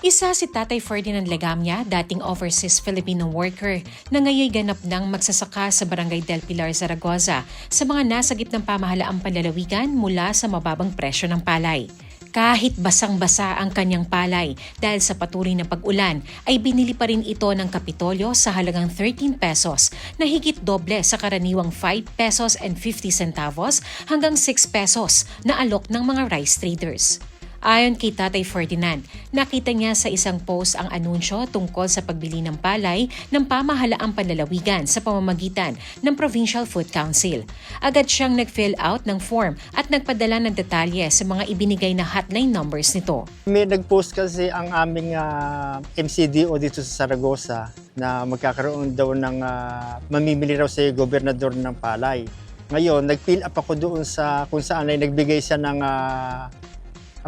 Isa si Tatay Ferdinand Legamia, dating overseas Filipino worker na ngayon ganap ng magsasaka sa Barangay Del Pilar, Zaragoza sa mga nasa gitnang pamahalaang panlalawigan mula sa mababang presyo ng palay. Kahit basang-basa ang kanyang palay dahil sa patuloy na pag-ulan ay binili pa rin ito ng Kapitolyo sa halagang 13 pesos na higit doble sa karaniwang 5 pesos and 50 centavos hanggang 6 pesos na alok ng mga rice traders. Ayon kay Tatay Ferdinand, nakita niya sa isang post ang anunsyo tungkol sa pagbili ng palay ng pamahalaang panlalawigan sa pamamagitan ng Provincial Food Council. Agad siyang nag-fill out ng form at nagpadala ng detalye sa mga ibinigay na hotline numbers nito. May nag-post kasi ang aming ah, MCDO dito sa Saragosa na magkakaroon daw ng ah, mamimili raw sa gobernador ng palay. Ngayon, nag-fill up ako doon sa kung saan ay nagbigay siya ng ah,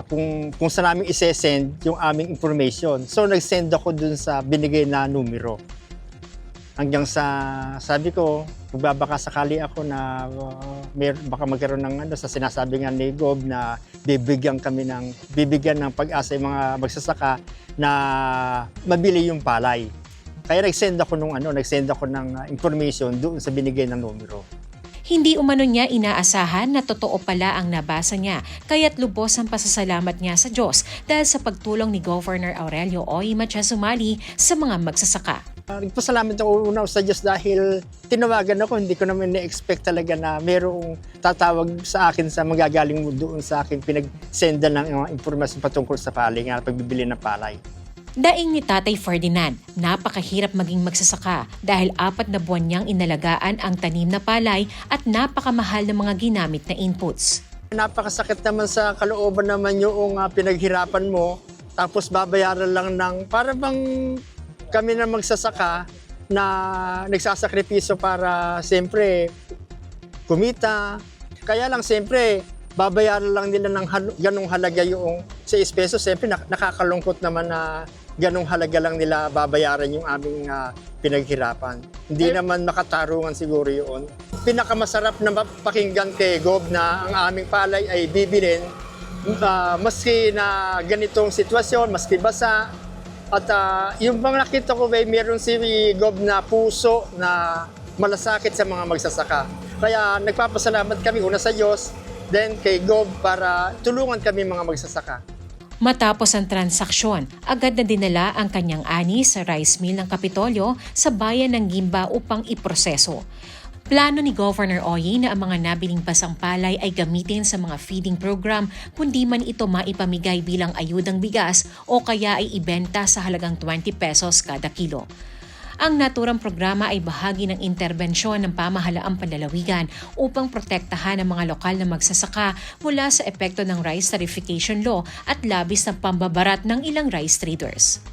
kung, kung saan namin isesend yung aming information. So, nag-send ako doon sa binigay na numero. Hanggang sa, sabi ko, magbabaka sakali ako na uh, may, baka magkaroon ng ano, sa sinasabi nga ni Gob na bibigyan kami ng, bibigyan ng pag-asa yung mga magsasaka na mabili yung palay. Kaya nag-send ako nung ano, nag-send ako ng uh, information doon sa binigay na numero. Hindi umano niya inaasahan na totoo pala ang nabasa niya, kaya't lubos ang pasasalamat niya sa Diyos dahil sa pagtulong ni Governor Aurelio Oy Sumali sa mga magsasaka. Uh, nagpasalamat ako una sa Diyos dahil tinawagan ako, hindi ko naman na-expect talaga na merong tatawag sa akin sa magagaling doon sa akin pinag-senda ng mga informasyon patungkol sa palay, nga pagbibili ng palay. Daing ni Tatay Ferdinand, napakahirap maging magsasaka dahil apat na buwan niyang inalagaan ang tanim na palay at napakamahal ng mga ginamit na inputs. Napakasakit naman sa kalooban naman yung uh, pinaghirapan mo, tapos babayaran lang ng, para bang kami na magsasaka na nagsasakripisyo para siyempre kumita. Kaya lang siyempre, babayaran lang nila ng ganong halaga yung 6 pesos. Siyempre, nak- nakakalungkot naman na ganong halaga lang nila babayaran yung aming ah, pinaghirapan. Hindi naman makatarungan siguro yun. Pinakamasarap na pakinggan kay Gob na ang aming palay ay bibilin ah, maski na ganitong sitwasyon, maski basa. At ah, yung mga nakita ko ay meron si Gob na puso na malasakit sa mga magsasaka. Kaya nagpapasalamat kami una sa Diyos, then kay Gob para tulungan kami mga magsasaka. Matapos ang transaksyon, agad na dinala ang kanyang ani sa rice mill ng Kapitolyo sa bayan ng Gimba upang iproseso. Plano ni Governor Oye na ang mga nabiling basang palay ay gamitin sa mga feeding program kundi man ito maipamigay bilang ayudang bigas o kaya ay ibenta sa halagang 20 pesos kada kilo. Ang naturang programa ay bahagi ng interbensyon ng pamahalaang panlalawigan upang protektahan ang mga lokal na magsasaka mula sa epekto ng rice tarification law at labis na pambabarat ng ilang rice traders.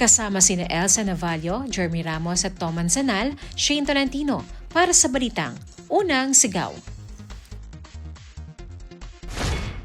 Kasama sina Elsa Navallo, Jeremy Ramos at Toman Sanal, Shane Tolentino para sa Balitang Unang Sigaw.